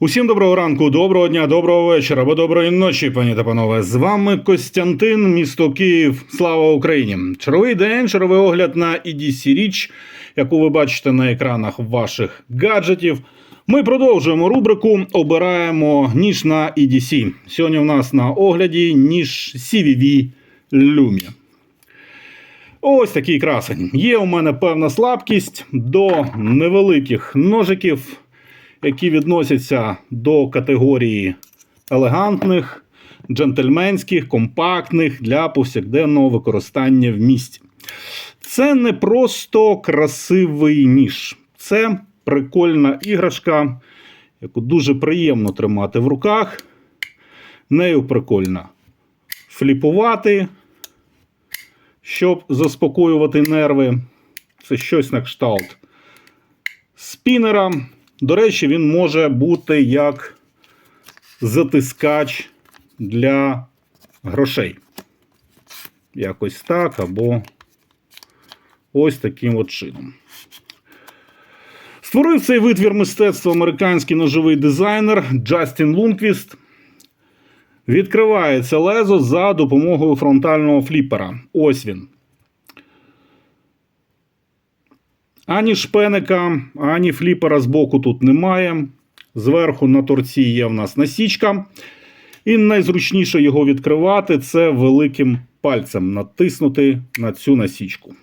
Усім доброго ранку, доброго дня, доброго вечора або доброї ночі, пані та панове. З вами Костянтин, місто Київ. Слава Україні! Черговий день, черговий огляд на EDC річ, яку ви бачите на екранах ваших гаджетів. Ми продовжуємо рубрику Обираємо ніж на EDC. Сьогодні у нас на огляді ніж CVV Lumia. Ось такий красень. Є у мене певна слабкість до невеликих ножиків, які відносяться до категорії елегантних, джентльменських, компактних для повсякденного використання в місті. Це не просто красивий ніж, це прикольна іграшка, яку дуже приємно тримати в руках. Нею прикольно фліпувати щоб заспокоювати нерви. Це щось на кшталт спінера. До речі, він може бути як затискач для грошей. Якось так, або ось таким от чином. Створив цей витвір мистецтва американський ножовий дизайнер Джастін Лунквіст. Відкривається лезо за допомогою фронтального фліпера. Ось він. Ані шпеника, ані фліпера з боку тут немає. Зверху на торці є в нас насічка. І найзручніше його відкривати це великим пальцем натиснути на цю насічку.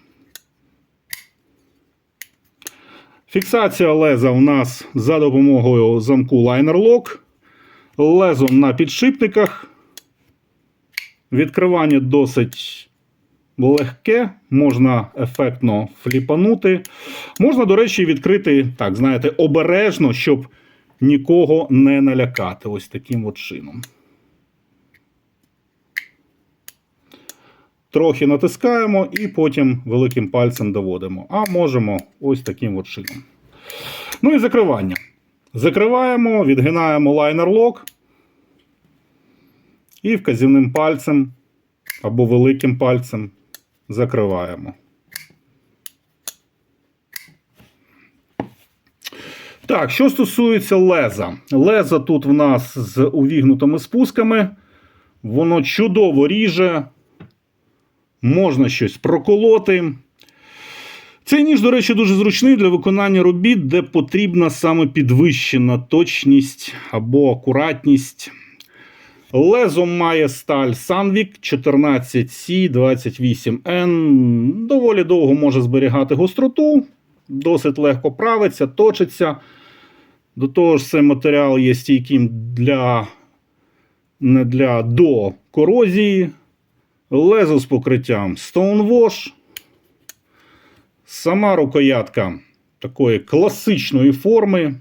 Фіксація леза у нас за допомогою замку Liner Lock лезом на підшипниках. Відкривання досить легке, можна ефектно фліпанути. Можна, до речі, відкрити, так, знаєте, обережно, щоб нікого не налякати. Ось таким от чином. Трохи натискаємо і потім великим пальцем доводимо. А можемо ось таким от чином. Ну і закривання. Закриваємо, відгинаємо лайнер лок і вказівним пальцем або великим пальцем закриваємо. Так, що стосується леза. Леза тут в нас з увігнутими спусками. Воно чудово ріже, можна щось проколоти. Цей ніж, до речі, дуже зручний для виконання робіт, де потрібна саме підвищена точність або акуратність. Лезом має сталь Sunvik 14C28N. Доволі довго може зберігати гостроту, досить легко правиться, точиться. До того ж, цей матеріал є стійким для, не для до корозії. Лезо з покриттям Stonewash. Сама рукоятка такої класичної форми.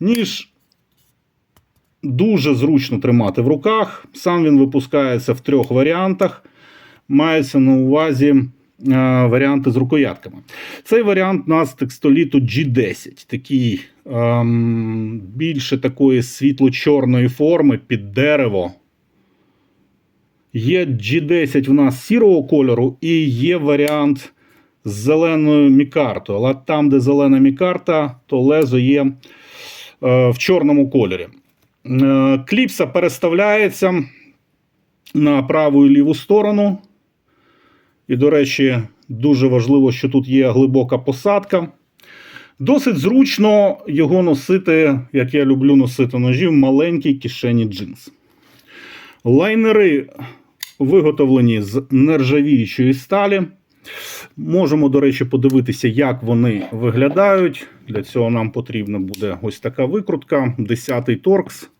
Ніж дуже зручно тримати в руках. Сам він випускається в трьох варіантах. Мається на увазі е, варіанти з рукоятками. Цей варіант у нас текстоліту G10. Такий ем, більше такої світло-чорної форми під дерево. Є G10 в нас сірого кольору, і є варіант з зеленою мікартою. Але там, де зелена мікарта, то лезо є е, в чорному кольорі. Е, кліпса переставляється на праву і ліву сторону. І, до речі, дуже важливо, що тут є глибока посадка. Досить зручно його носити, як я люблю носити ножі, в маленькій кишені джинс. Лайнери виготовлені з нержавіючої сталі. Можемо, до речі, подивитися, як вони виглядають. Для цього нам потрібна буде ось така викрутка, 10-й торкс.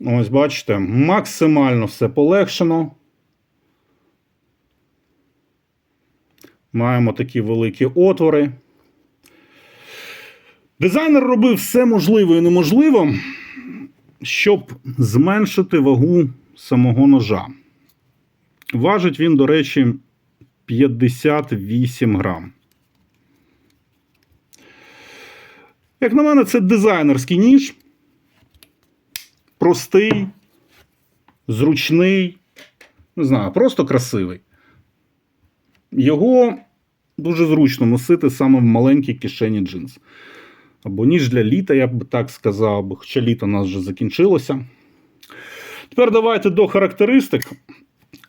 Ось бачите, максимально все полегшено. Маємо такі великі отвори. Дизайнер робив все можливе і неможливе, щоб зменшити вагу самого ножа. Важить він, до речі, 58 грам. Як на мене, це дизайнерський ніж. Простий, зручний, не знаю, просто красивий. Його дуже зручно носити саме в маленькій кишені джинс. Або ніж для літа, я б так сказав, хоча літо у нас вже закінчилося. Тепер давайте до характеристик.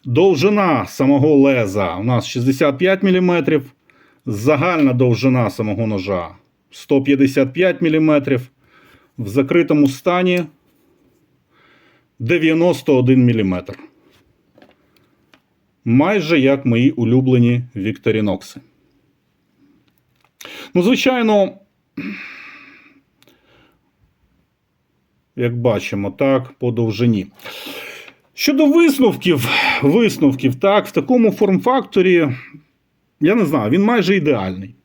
Довжина самого леза у нас 65 мм. Загальна довжина самого ножа 155 мм. В закритому стані 91 мм. Майже як мої улюблені Вікторінокси. Ну, звичайно, як бачимо, так, по довжині. Щодо висновків, висновків, так, в такому форм-факторі, я не знаю, він майже ідеальний.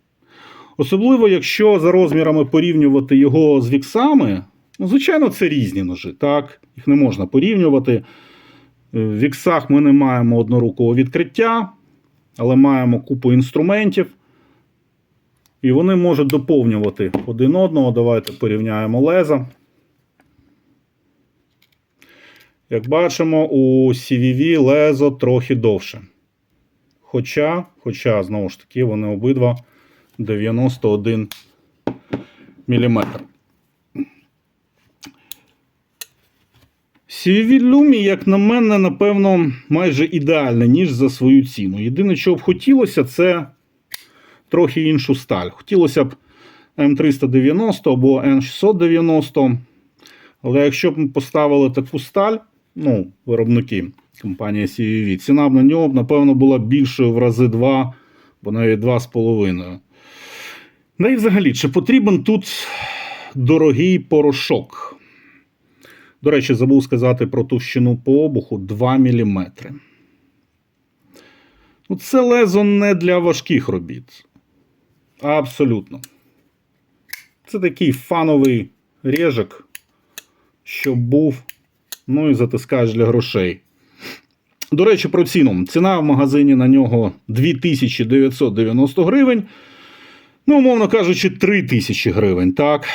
Особливо, якщо за розмірами порівнювати його з віксами, ну, звичайно, це різні ножі, так, їх не можна порівнювати. Е, В віксах ми не маємо однорукого відкриття, але маємо купу інструментів. І вони можуть доповнювати один одного. Давайте порівняємо леза. Як бачимо, у CVV лезо трохи довше. Хоча, хоча, знову ж таки, вони обидва 91 мм. CVV Lumi, як на мене, напевно, майже ідеальний ніж за свою ціну. Єдине, що б хотілося, це трохи іншу сталь. Хотілося б М390 або Н690. Але якщо б ми поставили таку сталь, ну, виробники компанії CVV, ціна б на нього, напевно, була більшою в рази 2, бо навіть 2,5. Да і взагалі, чи потрібен тут дорогий порошок? До речі, забув сказати про товщину по обуху 2 мм. Ну, це лезо не для важких робіт. Абсолютно. Це такий фановий режик, щоб був. Ну і затискач для грошей. До речі, про ціну. Ціна в магазині на нього 2990 гривень. Ну, умовно кажучи, 3000 гривень, так,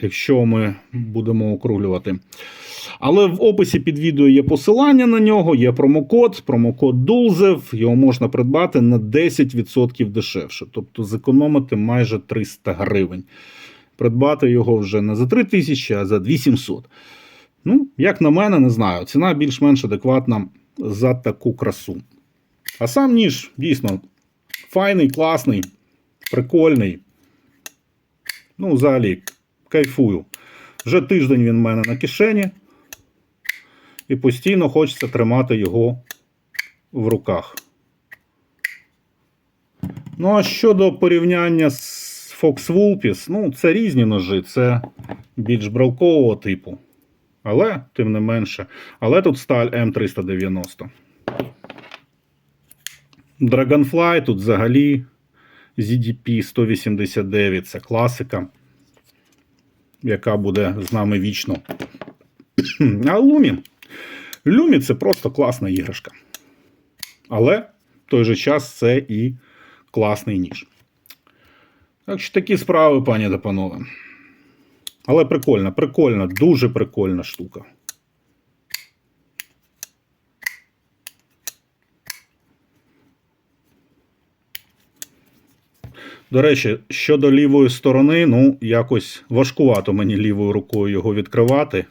якщо ми будемо округлювати. Але в описі під відео є посилання на нього, є промокод, промокод Дулзев. Його можна придбати на 10% дешевше, тобто зекономити майже 300 гривень. Придбати його вже не за 3000, а за 2700. Ну, як на мене, не знаю. Ціна більш-менш адекватна за таку красу. А сам ніж дійсно файний, класний, прикольний. Ну, взагалі, кайфую. Вже тиждень він в мене на кишені. І постійно хочеться тримати його в руках. Ну, а щодо порівняння з Fox Vulpes, ну, це різні ножи, це більш брелкового типу. Але, тим не менше, але тут сталь М390. Dragonfly тут взагалі ZDP 189 це класика, яка буде з нами вічно. А Лумі. Люмі це просто класна іграшка. Але в той же час це і класний ніж. Так що такі справи, пані та панове. Але прикольна, прикольна, дуже прикольна штука. До речі, щодо лівої сторони, ну, якось важкувато мені лівою рукою його відкривати.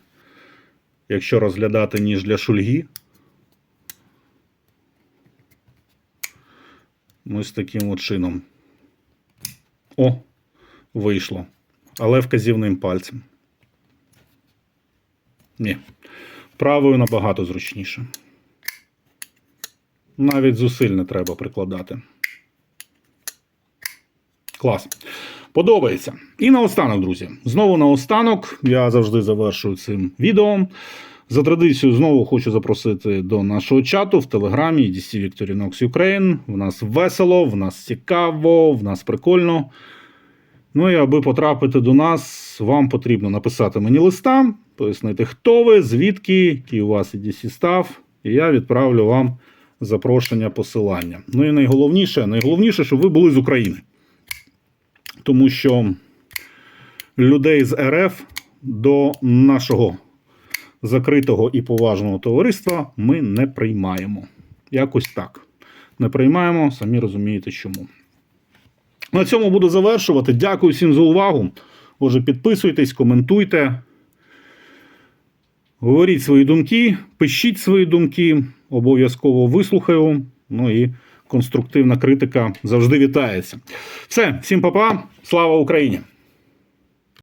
Якщо розглядати ніж для шульги. Ось таким от чином. О, вийшло. Але вказівним пальцем. Ні. Правою набагато зручніше. Навіть зусиль не треба прикладати. Клас. Подобається. І наостанок, друзі. Знову наостанок. Я завжди завершую цим відео. За традицією, знову хочу запросити до нашого чату в Телеграмі DC Victorinox Ukraine. В нас весело, в нас цікаво, в нас прикольно. Ну і аби потрапити до нас, вам потрібно написати мені листа, пояснити, хто ви, звідки, який у вас EDC став, і я відправлю вам запрошення посилання. Ну і найголовніше, найголовніше, щоб ви були з України. Тому що людей з РФ до нашого закритого і поважного товариства ми не приймаємо. Якось так. не приймаємо, самі розумієте чому. На цьому буду завершувати. Дякую всім за увагу. Отже, підписуйтесь, коментуйте. Говоріть свої думки, пишіть свої думки, обов'язково вислухаю. Ну і конструктивна критика завжди вітається. Все, всім па-па, слава Україні!